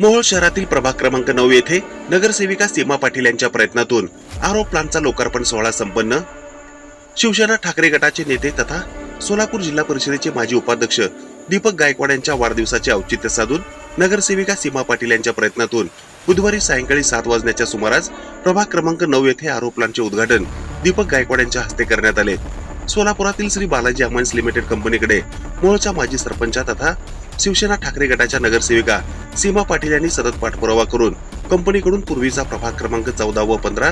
मोहोळ शहरातील प्रभाग क्रमांक नऊ येथे नगरसेविका सीमा पाटील यांच्या प्रयत्नातून आरो प्लांटचा लोकार्पण सोहळा संपन्न. शिवसेना ठाकरे गटाचे नेते तथा सोलापूर जिल्हा परिषदेचे माजी उपाध्यक्ष दीपक गायकवाड यांच्या वाढदिवसाचे औचित्य साधून नगरसेविका सीमा पाटील यांच्या प्रयत्नातून बुधवारी सायंकाळी सात वाजण्याच्या सुमारास प्रभाग क्रमांक नऊ येथे आरो प्लांटचे उद्घाटन दीपक गायकवाड यांच्या हस्ते करण्यात आले. सोलापुरातील श्री बालाजी अमान्स लिमिटेड कंपनीकडे मोहोळच्या माजी सरपंचा तथा शिवसेना ठाकरे गटाच्या नगरसेविका सीमा पाटील यांनी सतत पाठपुरावा करून कंपनीकडून पूर्वीचा प्रभाग क्रमांक चौदा व पंधरा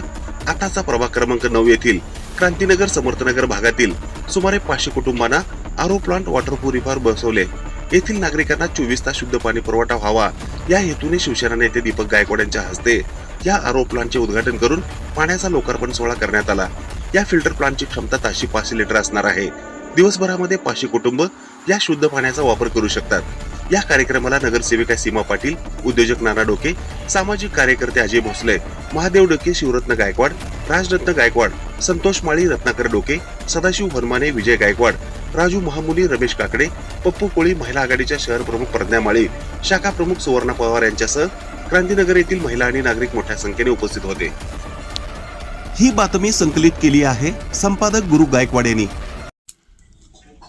आताचा प्रभाग क्रमांक नऊ येथील क्रांतीनगर समर्थनगर भागातील सुमारे पाचशे कुटुंबांना आरो प्लांट वॉटर रिफार बसवले. येथील नागरिकांना चोवीस तास शुद्ध पाणी पुरवठा व्हावा. या हेतूने शिवसेना नेते दीपक गायकवाड यांच्या हस्ते या आरो प्लांटचे उद्घाटन करून पाण्याचा लोकार्पण सोहळा करण्यात आला. या फिल्टर प्लांटची क्षमता ताशी पाचशे लिटर असणार आहे. दिवसभरामध्ये पाचशे कुटुंब या शुद्ध पाण्याचा वापर करू शकतात. या कार्यक्रमाला नगरसेविका सीमा पाटील उद्योजक नाना डोके सामाजिक कार्यकर्ते अजय भोसले महादेव डोके शिवरत्न गायकवाड राजरत्न गायकवाड संतोष माळी रत्नाकर डोके सदाशिव हनुमाने विजय गायकवाड राजू महामुली रमेश काकडे पप्पू कोळी महिला आघाडीच्या शहर प्रमुख प्रज्ञा माळी शाखा प्रमुख सुवर्णा पवार यांच्यासह क्रांतीनगर येथील महिला आणि नागरिक मोठ्या संख्येने उपस्थित होते. ही बातमी संकलित केली आहे संपादक गुरु गायकवाड यांनी.